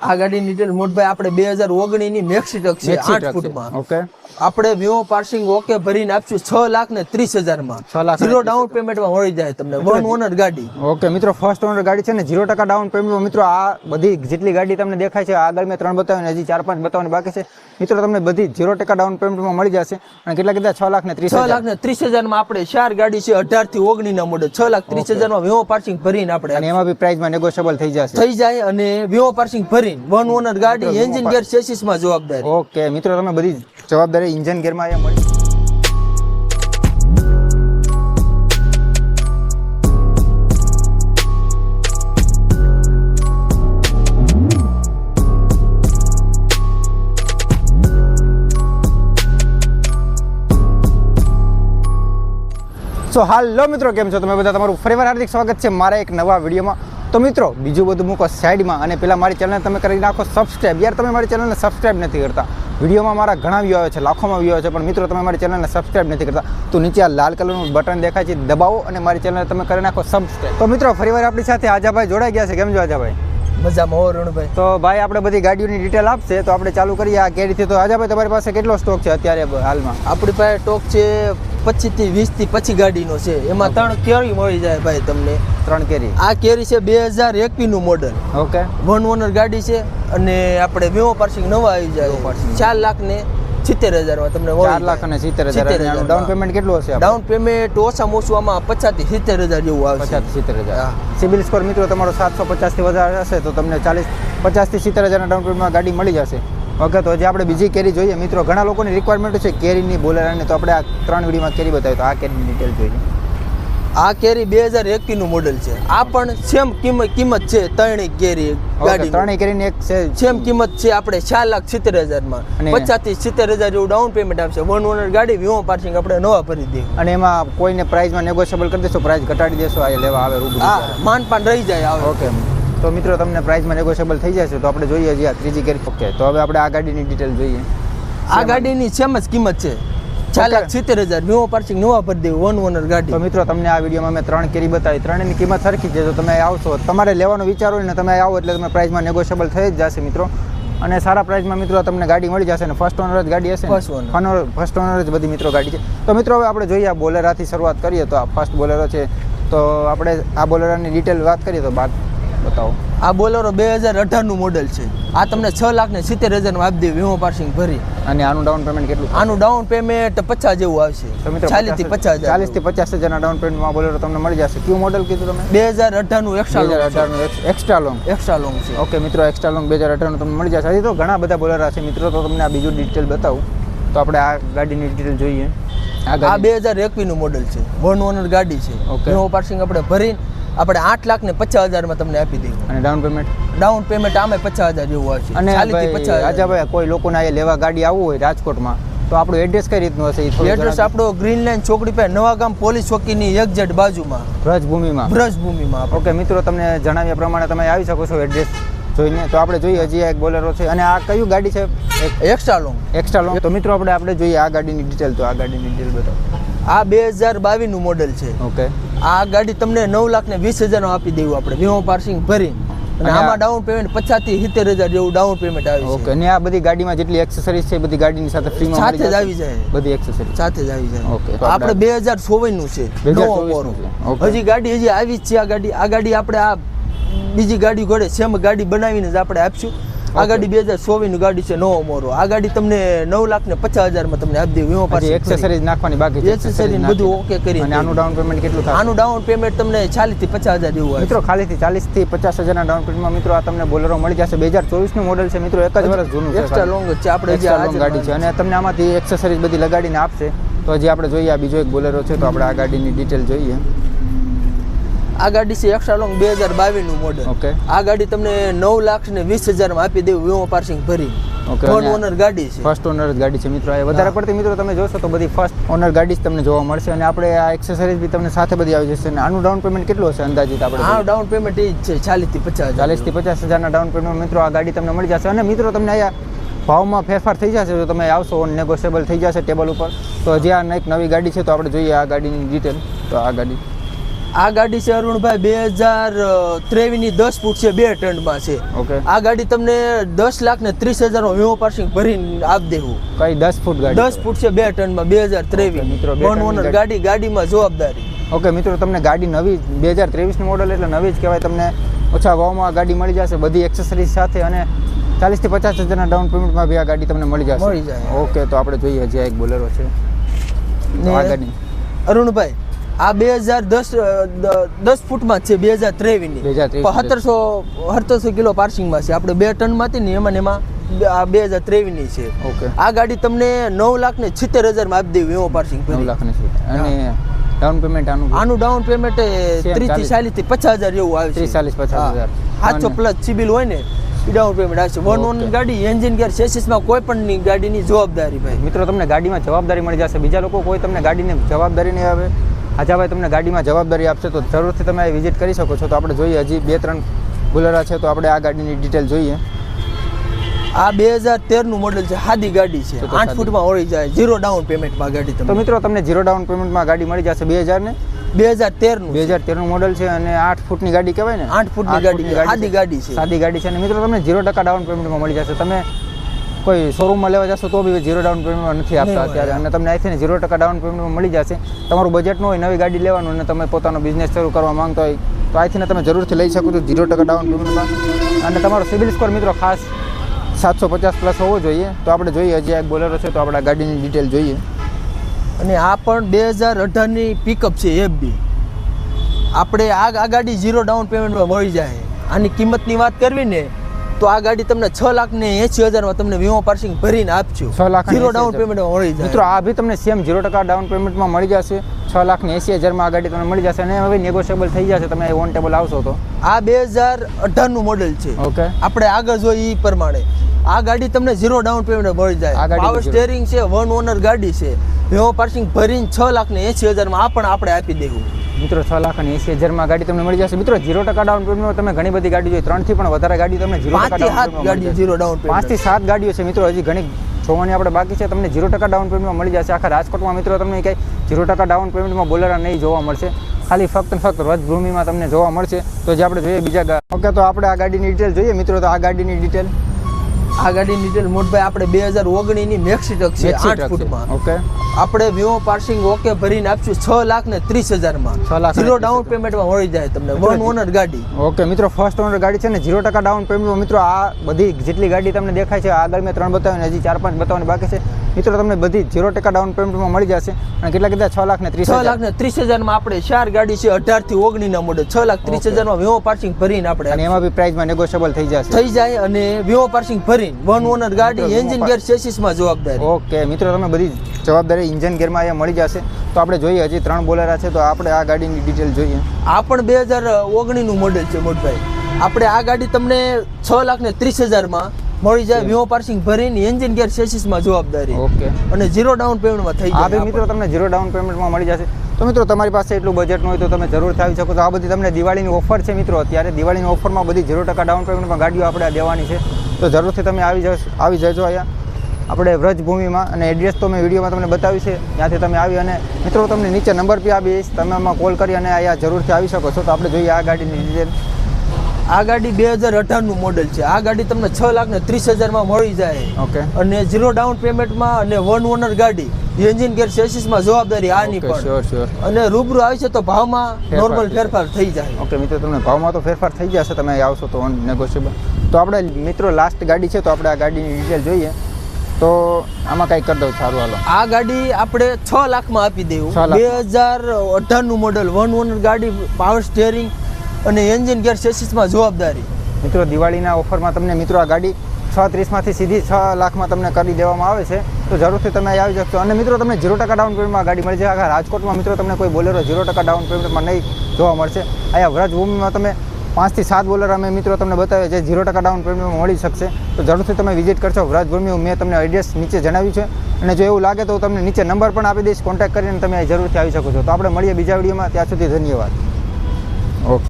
આ ગાડીની ડિટેલ મોટભાઈ આપણે બે હજાર ઓગણીસની મેક્સી ટ્રક છે આઠ. ફૂટમાં. ઓકે આપણે વીમો પાર્સિંગ ઓકે ભરીને આપશું છ લાખ ને ત્રીસ હજારમાં છ લાખ ઝીરો ડાઉન પેમેન્ટમાં મળી જાય તમને. વન ઓનર ગાડી. ઓકે મિત્રો ફર્સ્ટ ઓનર ગાડી છે ને જીરો ટકા ડાઉન પેમેન્ટમાં મિત્રો આ બધી જેટલી ગાડી તમને દેખાય છે આગળ મેં ત્રણ બતાવી હજી ચાર પાંચ બતાવવાની બાકી છે. મિત્રો તમને બધી જીરો ટકા ડાઉન પેમેન્ટમાં મળી જશે. અને કેટલા કીધા? છ લાખ ને ત્રીસ છ લાખ ને ત્રીસ હજારમાં આપણે ચાર ગાડી છે અઢારથી ઓગણી ના મોડે છ લાખ ત્રીસ હજારમાં વીમો પાર્સિંગ ભરીને આપણે અને એમાં બી પ્રાઇસમાં નેગોશિયેબલ થઈ જશે. થઈ જાય અને વીમો પાર્સિંગ ભરીને વન ઓનર ગાડી એન્જિન ગેર ચેસીસમાં જવાબદાર. ઓકે મિત્રો તમે બધી જવાબદારી ઇન્જિન ગેરમાં અહીંયા મળી. સો હાલો મિત્રો કેમ છો? તમે બધા તમારું ફરીવાર હાર્દિક સ્વાગત છે મારા એક નવા વિડીયોમાં. તો મિત્રો બીજું બધું મૂકો સાઈડમાં અને પેલા મારી ચેનલને તમે કરી નાખો સબસ્ક્રાઈબ યાર તમે મારી ચેનલને સબસ્ક્રાઈબ નથી કરતા. વિડીયોમાં મારા ઘણા વ્યૂ આવે છે લાખોમાં વ્યૂ આવે છે પણ મિત્રો તમે મારી ચેનલને સબસ્ક્રાઈબ નથી કરતા. તો નીચે આ લાલ કલરનું બટન દેખાય છે દબાવો અને મારી ચેનલને તમે કરી નાખો સબસ્ક્રાઈબ તો મિત્રો ફરીવાર આપણી સાથે આજાભાઈ જોડાઈ ગયા છે. કેમ જો આજાભાઈ? મજામાં હો રણભાઈ. તો ભાઈ આપણે બધી ગાડીઓની ડિટેલ આપશે તો આપણે ચાલુ કરીએ. આ કેરીથી તો આજાભાઈ તમારી પાસે કેટલો સ્ટોક છે અત્યારે હાલમાં? આપણી પાસે ટોક છે પચીસ વીસથી વીસ પછી ગાડીનો છે. એમાં ત્રણ કેરી મળી જાય ભાઈ તમને. ત્રણ કેરી? આ કેરી છે બે હજાર એકવીનું મોડલ ઓકે. વન ઓનર ગાડી છે અને આપણે વીમો પાર્સિંગ નવા આવી જાય. ચાર લાખ ને સિત્તેર હજારમાં તમને ચાર લાખ અને સિત્તેર હજાર. ડાઉન પેમેન્ટ કેટલું હશે? ડાઉન પેમેન્ટ ઓછામાં ઓછું આમાં પચાસથી સિત્તેર હજાર જેવું આવશે. પચાસ સિત્તેર હજાર. સિબિલ સ્કોર મિત્રો તમારો સાતસો પચાસથી વધારે હશે તો તમને ચાલીસ પચાસથી સિત્તેર હજારના ડાઉન પેમેન્ટમાં ગાડી મળી જશે. ઓકે તો હજી આપણે બીજી કેરી જોઈએ. મિત્રો ઘણા લોકોની રિક્વાયરમેન્ટ છે કેરીની બોલેરાની. તો આપણે આ ત્રણ વીડીમાં કેરી બતાવી તો આ કેરીની ડિટેલ જોઈએ. આ કેરી બે હજાર એકવીસનું મોડલ છે. આ પણ સેમ કિંમત કિંમત છે ત્રણેય કેરી ગાડી ત્રણેય કેરીની એક છે. સેમ કિંમત છે આપણે ચાર લાખ સિત્તેર હજારમાં. પચાસથી સિત્તેર હજાર જેવું ડાઉન પેમેન્ટ આપશે. વન ઓનર ગાડી વીમો પાર્સિંગ આપણે નવા ભરી દઈએ. અને એમાં કોઈને પ્રાઇસમાં નેગોશિયેબલ કરી દેશો પ્રાઇસ ઘટાડી દેશો આ લેવા આવે રૂબરૂ હા. માન પાન રહી જાય આવે. ઓકે. તો મિત્રો તમને પ્રાઇસમાં નેગોશિયેબલ થઈ જશે તો આપણે જોઈએ છીએ ત્રીજી કેરી ઓકે તો હવે આપણે આ ગાડીની ડિટેલ જોઈએ. આ ગાડીની સેમ જ કિંમત છે. ચાર. લાખ સિત્તેર હજાર વીમો પાર્સિંગ નવા ભરી દેવું વન ઓનર તો મિત્રો તમને આ વિડીયોમાં મેં ત્રણ કેરી બતાવી. ત્રણેયની કિંમત સરખી છે. તો તમે આવશો તમારે લેવાનો વિચાર હોય ને તમે આવો એટલે તમે પ્રાઇસમાં નેગોશિયેબલ થઈ જ જશે મિત્રો. અને સારા પ્રાઇસમાં મિત્રો તમને ગાડી મળી જશે અને ફર્સ્ટ ઓનર જ ગાડી હશે. ફર્સ્ટ ઓનર જ બધી મિત્રો ગાડી છે. તો મિત્રો હવે આપણે જોઈએ આ બોલેરાથી શરૂઆત કરીએ. તો આ ફર્સ્ટ બોલેરો છે. તો આપણે આ બોલેરાની ડિટેલ વાત કરીએ તો બાદ બતાવો. આ બોલેરો બે હજાર અઢારનું મોડલ છે. આ તમને છ લાખ ને સિત્તેર હજારનું આપી દે વીમો પાર્સિંગ ભરી. અને આનું ડાઉન પેમેન્ટ કેટલું આનું ડાઉન પેમેન્ટ પચાસ જેવું આવશે. ચાલીસથી પચાસ હજાર ચાલીસથી પચાસ હજારના ડાઉન પેમેન્ટમાં બોલેરો તમને મળી જશે. કયું મોડલ કીધું તમે? બે હજાર અઢારનું એક્સ્ટ્રા લોંગ અઢારનું એક્સ્ટ્રા લોંગ એક્સ્ટ્રા લોંગ છે. ઓકે મિત્રો એક્સ્ટ્રા લોંગ બે હજાર અઢારનું તમને મળી જશે. હજી તો ઘણા બધા બોલેરા છે. મિત્રો તો તમને આ બીજું ડિટેલ બતાવું. તો આપણે આ ગાડીની ડિટેલ જોઈએ. આ આ બે હજાર એકવીસનું મોડલ છે. વન ઓનર ગાડી છે. ઓકે વીમો પાર્સિંગ આપણે ભરીને આપણે આઠ લાખ ને પચાસ હજારમાં તમને આપી દઈએ. અને ડાઉન પેમેન્ટ ડાઉન પેમેન્ટ આમે પચાસ હજાર જેવું આવશે અને રાજાભાઈ કોઈ લોકોને અહીંયા લેવા ગાડી આવવું હોય રાજકોટમાં તો આપણું એડ્રેસ કઈ રીતનું હશે? એડ્રેસ આપણો ગ્રીન લાઈન ચોકડી પાસે નવા ગામ પોલીસ ચોકીની જેટ બાજુમાં. બ્રજભૂમિમાં? બ્રજભૂમિમાં ઓકે મિત્રો તમને જણાવ્યા પ્રમાણે તમે આવી શકો છો એડ્રેસ જોઈને. તો આપણે જોઈએ હજી એક બોલેરો છે. અને આ કયું ગાડી છે? એક એક્સ્ટ્રા લોંગ એક્સ્ટ્રા લોંગ તો મિત્રો આપણે આપણે જોઈએ આ ગાડીની ડિટેલ તો આ ગાડીની ડિટેલ બતાવો. આ બે હજાર બાવીસનું મોડલ છે. ઓકે આ ગાડી તમને નવ લાખ ને વીસ હજારનો આપી દેવું આપણે. વીમો પાર્સિંગ ભરી. અને આમાં ડાઉન પેમેન્ટ પચાસથી સિત્તેર હજાર જેવું ડાઉન પેમેન્ટ આવે ઓકે અને આ બધી ગાડીમાં જેટલી એક્સેસરીઝ છે બધી ગાડીની સાથે ફ્રી સાથે જ આવી જાય. બધી એક્સેસરીઝ સાથે જ આવી જાય. ઓકે, આપણે બે હજાર ચોવીસનું છે. 2024 નવો. હજી ગાડી હજી આવી જ છે આ ગાડી. આ ગાડી આપણે આ બીજી ગાડી ઘોડે સેમ ગાડી બનાવીને જ આપણે આપશું. આ ગાડી બે હજાર ચોવીસની ગાડી છે નવો મોરો. આ ગાડી તમને નવ લાખ ને પચાસ હજારમાં તમને આપી દેવી. વીમો પાસે એક્સેસરીઝ નાખવાની બાકી એક્સેસરીઝ બધું ઓકે કરી અને આનું ડાઉન પેમેન્ટ કેટલું થાય આનું ડાઉન પેમેન્ટ તમને ચાલીસથી પચાસ હજાર જેવું મિત્રો ખાલીથી ચાલીસથી પચાસ હજારના ડાઉન પેમેન્ટમાં મિત્રો આ તમને બોલેરો મળી જશે. બે હજાર ચોવીસનું મોડલ છે મિત્રો એક જ વર્ષ જૂનું એક્સ્ટ્રા લોંગ છે આપણે આજે ગાડી છે. અને તમને આમાંથી એક્સેસરીઝ બધી લગાડીને આપશે. તો હજી આપણે જોઈએ આ બીજો એક બોલેરો છે તો આપણે આ ગાડીની ડિટેલ જોઈએ. આ ગાડી છે એક્સ્ટ્રા લોંગ બે હજાર બાવીસનું મોડલ ઓકે આ ગાડી તમને નવ લાખ ને વીસ હજારમાં આપી દેવું વીમો પાર્સિંગ ભરી ઓકે વન ઓનર ગાડી છે. ફર્સ્ટ ઓનર ગાડી છે મિત્રો. વધારે પડતી મિત્રો તમે જોશો તો બધી ફર્સ્ટ ઓનર ગાડી જ તમને જોવા મળશે અને આપણે આ એક્સેસરીઝ બી તમને સાથે બધી આવી જશે. અને આનું ડાઉન પેમેન્ટ કેટલું હશે અંદાજિત આપણે આ ડાઉન પેમેન્ટ એ જ છે ચાલીસથી પચાસ ચાલીસથી પચાસ હજારના ડાઉન પેમેન્ટ મિત્રો આ ગાડી તમને મળી જશે. અને મિત્રો તમને અહીંયા ભાવમાં ફેરફાર થઈ જશે. જો તમે આવશો નેગોશિયેબલ થઈ જશે ટેબલ ઉપર તો જે આ એક નવી ગાડી છે તો આપણે જોઈએ આ ગાડીની ડિટેલ તો આ ગાડી આ ગાડી છે અરુણભાઈ બે હજાર ત્રેવીસની દસ ફૂટ છે બે ટનમાં છે. ઓકે. આ ગાડી તમને દસ લાખ ને ત્રીસ હજાર નો વીમો પાર્સિંગ ભરીને આપ દેવું. કઈ દસ ફૂટ ગાડી દસ ફૂટ છે બે ટનમાં બે હજાર ત્રેવીસ. મિત્રો, વન ઓનર ગાડી. ગાડી ગાડીમાં જવાબદારી. ઓકે મિત્રો તમને ગાડી નવી બે હજાર ત્રેવીસનું મોડલ એટલે નવી જ કહેવાય. તમને ઓછા ભાવમાં ગાડી મળી જશે બધી એક્સેસરીઝ સાથે અને ચાલીસથી પચાસ હજારના ડાઉન પેમેન્ટમાં બી આ ગાડી તમને મળી જશે. મળી જાય. ઓકે તો આપણે જોઈએ હજી એક બોલેરો છે. આ ગાડી. અરુણભાઈ આ બે હજાર દસ દસ ફૂટમાં છે બે હજાર ત્રેવીસની. સત્તરસો સત્તરસો કિલો પાર્સિંગમાં છે. આપણે બે ટનમાં હતી ને એમાં એમાં આ બે હજાર ત્રેવીસની છે. ઓકે. આ ગાડી તમને નવ લાખ ને છિત્તેર હજારમાં આપી દેવી એવો પાર્સિંગ નવ લાખ ને અને ડાઉન પેમેન્ટ આનું આનું ડાઉન પેમેન્ટ ત્રીસથી 40. ચાલીસથી પચાસ હજાર જેવું આવે છે. 30, 40, 50 હજાર. સાતસો પ્લસ સિબિલ હોય ને ડાઉન પેમેન્ટ આવશે. વન ઓન ગાડી એન્જિન ગેર સેસિસમાં કોઈ પણ ની ગાડીની જવાબદારી ભાઈ. મિત્રો તમને ગાડીમાં જવાબદારી મળી જશે. બીજા લોકો કોઈ તમને ગાડીની જવાબદારી નહીં આવે. આજાભાઈ તમને ગાડીમાં જવાબદારી આપશે તો જરૂરથી તમે વિઝિટ કરી શકો છો. તો આપણે જોઈએ હજી બે ત્રણ બુલેરા છે તો આપણે આ ગાડીની ડિટેલ જોઈએ. આ બે હજાર તેરનું મોડલ છે હાદી ગાડી છે. આઠ ફૂટમાં ઓળી જાય ઝીરો ડાઉન પેમેન્ટમાં ગાડી તો મિત્રો તમને ઝીરો ડાઉન પેમેન્ટમાં ગાડી મળી જશે બે હજાર ને બે હજાર તેરનું બે હજાર તેરનું મોડલ છે અને આઠ ફૂટની ગાડી કહેવાય ને? આઠ ફૂટની ગાડી સાદી ગાડી છે. સાદી ગાડી છે અને મિત્રો તમને ઝીરો ટકા ડાઉન પેમેન્ટમાં મળી જશે. તમે કોઈ શોરૂમમાં લેવા જશો તો બી ઝીરો ડાઉન પેમેન્ટમાં નથી આપતા અત્યારે. અને તમને અહીંથી ઝીરો ટકા ડાઉન પેમેન્ટમાં મળી જશે. તમારું બજેટ હોય નવી ગાડી લેવાનું અને તમે પોતાનો બિઝનેસ શરૂ કરવા માંગતા હોય તો અહીંથી તમે જરૂરથી લઈ શકો છો ઝીરો ટકા ડાઉન પેમેન્ટમાં અને તમારો સિવિલ સ્કોર મિત્રો ખાસ સાતસો પચાસ પ્લસ હોવો જોઈએ. તો આપણે જોઈએ હજી એક બોલેરો છે તો આપણે ગાડીની ડિટેલ જોઈએ. અને આ પણ બે હજાર અઢારની પિકઅપ છે એફબી આપણે આ આ ગાડી ઝીરો ડાઉન પેમેન્ટમાં મળી જાય. આની કિંમતની વાત કરવી ને તો આ ગાડી તમને છ લાખ ને એસી હજારમાં તમને વીમો પાર્સિંગ ભરીને આપજો. છ લાખ ઝીરો ડાઉન પેમેન્ટમાં મળી જાય. મિત્રો આ બી તમને સેમ ઝીરો ટકા ડાઉન પેમેન્ટમાં મળી જશે. છ લાખ ને એસી હજારમાં આ ગાડી તમને મળી જશે અને હવે નેગોશિયેબલ થઈ જશે. તમે ઓન ટેબલ આવશો તો. આ બે હજાર અઢારનું મોડેલ છે. ઓકે આપણે આગળ જોઈએ એ પ્રમાણે. આ ગાડી તમને ઝીરો ડાઉન પેમેન્ટ મળી જાય. પાવર સ્ટેરિંગ છે વન ઓનર ગાડી છે. વીમો પાર્સિંગ ભરીને છ લાખ ને એસી હજારમાં આ પણ આપણે આપી દેવું. મિત્રો છ લાખ અને એસી હજારમાં ગાડી તમને મળી જશે. મિત્રો ઝીરો ટકા ડાઉન પેમેન્ટમાં તમે ઘણી બધી ગાડી જોઈએ ત્રણથી પણ વધારે ગાડી તમને ઝીરો પાંચ ટકા થી સાત ગાડી ઝીરો ડાઉન પાંચથી સાત ગાડીઓ છે મિત્રો હજી ઘણી જોવાની આપણે બાકી છે તમને ઝીરો ટકા ડાઉન પેમેન્ટમાં મળી જશે. આખા રાજકોટમાં મિત્રો તમને કંઈ ઝીરો ટકા ડાઉન પેમેન્ટમાં બોલેરા નહીં જોવા મળશે. ખાલી ફક્ત ને ફક્ત રજભૂમિમાં તમને જોવા મળશે. તો જે આપણે જોઈએ બીજા ઓકે તો આપણે આ ગાડીની ડિટેલ જોઈએ. મિત્રો તો આ ગાડીની ડિટેલ આ ગાડીની ડિટેલ મોટભાઈ આપણે બે હજાર ઓગણીની મેક્સી ટ્રક છે આઠ ફૂટમાં. ઓકે આપણે વીમો પાર્સિંગ ઓકે ભરીને આપશું છ લાખ ને ત્રીસ હજારમાં. છ લાખ ઝીરો 30,000. ડાઉન પેમેન્ટમાં મળી જાય તમને. વન ઓનર ગાડી. ઓકે મિત્રો ફર્સ્ટ ઓનર ગાડી છે ને ઝીરો ટકા ડાઉન પેમેન્ટમાં મિત્રો આ બધી જેટલી ગાડી તમને દેખાય છે આગળ મેં ત્રણ બતાવીને હજી ચાર પાંચ બતાવવાની બાકી છે. મિત્રો તમને બધી ઝીરો ટકા ડાઉન પેમેન્ટમાં મળી જશે અને કેટલા કીધા? છ લાખ ને ત્રીસ છ લાખ ને ત્રીસ હજારમાં આપણે ચાર ગાડી છે અઢારથી ઓગણી ના મોડે છ લાખ ત્રીસ હજારમાં વીમો પાર્સિંગ ભરીને અને આપણે એમાં બી પ્રાઇસમાં નેગોશિયેબલ થઈ જશે. થઈ જાય અને વીમો પાર્સિંગ ભરીને વન ઓનર ગાડી એન્જિન ગેર સેસિસમાં જવાબદારી. ઓકે મિત્રો તમે બધી જવાબદારી ઇન્જિન ગેરમાં અહીંયા મળી જશે. તો આપણે જોઈએ હજી ત્રણ બોલેરા છે તો આપણે આ ગાડીની ડિટેલ જોઈએ. આ પણ બે હજાર ઓગણીનું મોડેલ છે મોટભાઈ. આપણે આ ગાડી તમને છ લાખ ને ત્રીસ હજારમાં મળી જાય વીમો પાર્સિંગ ભરીને એન્જિન ગેર સેસિસમાં જવાબદારી. ઓકે અને ઝીરો ડાઉન પેમેન્ટમાં થઈ જાય. મિત્રો તમને ઝીરો ડાઉન પેમેન્ટમાં મળી જશે. તો મિત્રો તમારી પાસે એટલું બજેટ હોય તો તમે જરૂરથી આવી શકો તો આ બધી તમને દિવાળીની ઓફર છે મિત્રો. અત્યારે દિવાળીની ઓફરમાં બધી ઝીરો ટકા ડાઉન પેમેન્ટમાં ગાડીઓ આપણે દેવાની છે. તો જરૂરથી તમે આવી જશો આવી જજો અહીંયા. આપણે વ્રજભૂમિમાં અને એડ્રેસ તો મેં વિડીયોમાં તમને બતાવ્યું છે. ત્યાંથી તમે આવી અને મિત્રો તમને નીચે નંબર બી આપીશ તમે આમાં કોલ કરી અને અહીંયા જરૂરથી આવી શકો છો. તો આપણે જોઈએ આ ગાડીની ડિટેલ આ ગાડી બે હજાર અઢારનું મોડેલ છે. આ ગાડી તમને છ લાખ ને ત્રીસ હજારમાં મળી જાય. ઓકે અને ઝીરો ડાઉન પેમેન્ટમાં અને વન ઓનર ગાડી એન્જિન ગેર ચેસીસમાં જવાબદારી આની પણ. અને રૂબરૂ આવી છે તો ભાવમાં નોર્મલ ફેરફાર થઈ જાય. ઓકે મિત્રો તમને ભાવમાં તો ફેરફાર થઈ જશે. તમે આવશો તો નેગોશિયેબલ તો આપણે મિત્રો લાસ્ટ ગાડી છે તો આપણે આ ગાડીની ડિટેલ જોઈએ. તો આમાં કઈ કરી દઉં સારું હાલો. આ ગાડી આપણે છ લાખમાં આપી દેવું. બે હજાર અઢારનું મોડેલ વન ઓનર ગાડી પાવર સ્ટેરિંગ અને એન્જિન ગેર સેસિસમાં જવાબદારી. મિત્રો દિવાળીના ઓફરમાં તમને મિત્રો આ ગાડી છ ત્રીસમાંથી સીધી છ લાખમાં તમને કરી દેવામાં આવે છે. તો જરૂરથી તમે આવી શકશો. અને મિત્રો તમને ઝીરો ટકા ડાઉન પેમેન્ટમાં ગાડી મળી જાય. આખા રાજકોટમાં મિત્રો તમને કોઈ બોલેરો ઝીરો ટકા ડાઉન પેમેન્ટમાં નહીં જોવા મળશે. અહીંયા વ્રજભૂમિમાં તમે પાંચથી સાત બોલર અમે મિત્રો તમને બતાવે જે ઝીરો ટકા ડાઉન પેમેન્ટમાં મળી શકશે. તો જરૂરથી તમે વિઝિટ કરશો વ્રજભૂમિ મેં તમને એડ્રેસ નીચે જણાવ્યું છે. અને જો એવું લાગે તો હું તમને નીચે નંબર પણ આપી દઈશ. કોન્ટેક્ટ કરીને તમે જરૂરથી આવી શકો છો. તો આપણે મળીએ બીજા વિડીયોમાં. ત્યાં સુધી ધન્યવાદ. ઓકે.